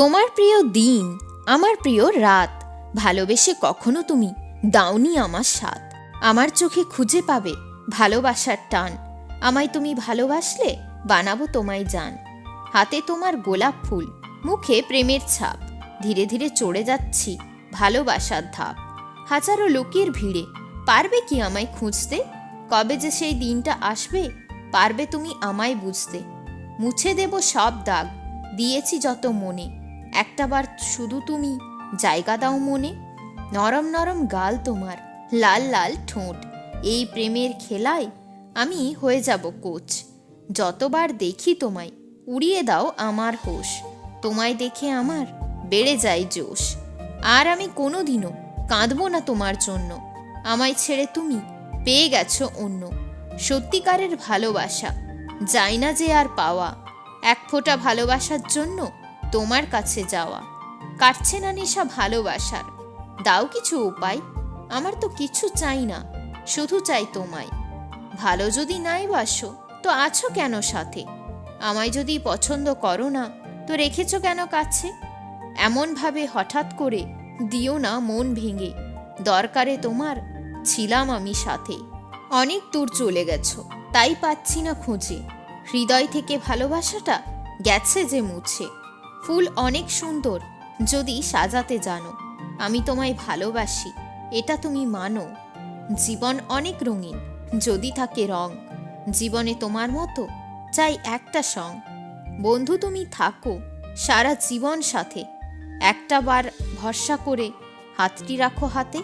তোমার প্রিয় দিন, আমার প্রিয় রাত। ভালোবেসে কখনো তুমি দাওনি আমার সাথ আমার চোখে খুঁজে পাবে ভালোবাসার টান। আমায় তুমি ভালোবাসলে বানাবো তোমায় জান। হাতে তোমার গোলাপ ফুল, মুখে প্রেমের ছাপ। ধীরে ধীরে চড়ে যাচ্ছি ভালোবাসার ধাপ। হাজারো লোকের ভিড়ে পারবে কি আমায় খুঁজতে? কবে যে সেই দিনটা আসবে, পারবে তুমি আমায় বুঝতে। মুছে দেব সব দাগ, দিয়েছি যত মনে। একটাবার শুধু তুমি, জায়গা দাও মনে। নরম নরম গাল তোমার, লাল লাল ঠোঁট। এই প্রেমের খেলায় আমি হয়ে যাব কোচ। যতবার দেখি তোমায়, উড়িয়ে দাও আমার হোশ। তোমায় দেখে আমার বেড়ে যায় জোশ। আর আমি কোনোদিনও কাঁদবো না তোমার জন্য। আমায় ছেড়ে তুমি পেয়ে গেছো অন্য। সত্যিকারের ভালোবাসা যায় না যে আর পাওয়া। এক ফোঁটা ভালোবাসার জন্য তোমার কাছে যাওয়া। কাটছে না নেশা ভালোবাসার। দাও কিছু উপায়, আমার তো কিছু চাই না, শুধু চাই তোমায়। ভালো যদি নাই বাসো, তো আছো কেন সাথে? আমায় যদি পছন্দ করো না, তো রেখেছো কেন কাছে? এমনভাবে হঠাৎ করে দিও না মন ভেঙে, দরকারে তোমার ছিলাম আমি সাথে। অনেক দূর চলে গেছো, তাই পাচ্ছি না খুঁজে। হৃদয় থেকে ভালোবাসাটা গেছে যে মুছে। ফুল অনেক সুন্দর, যদি সাজাতে জানো। আমি তোমায় ভালোবাসি, এটা তুমি মানো। জীবন অনেক রঙিন, যদি থাকে রং, জীবনে তোমার মতো চাই একটা সং। বন্ধু তুমি থাকো, সারা জীবন সাথে। একটা বার ভরসা করে হাতটি রাখো হাতে।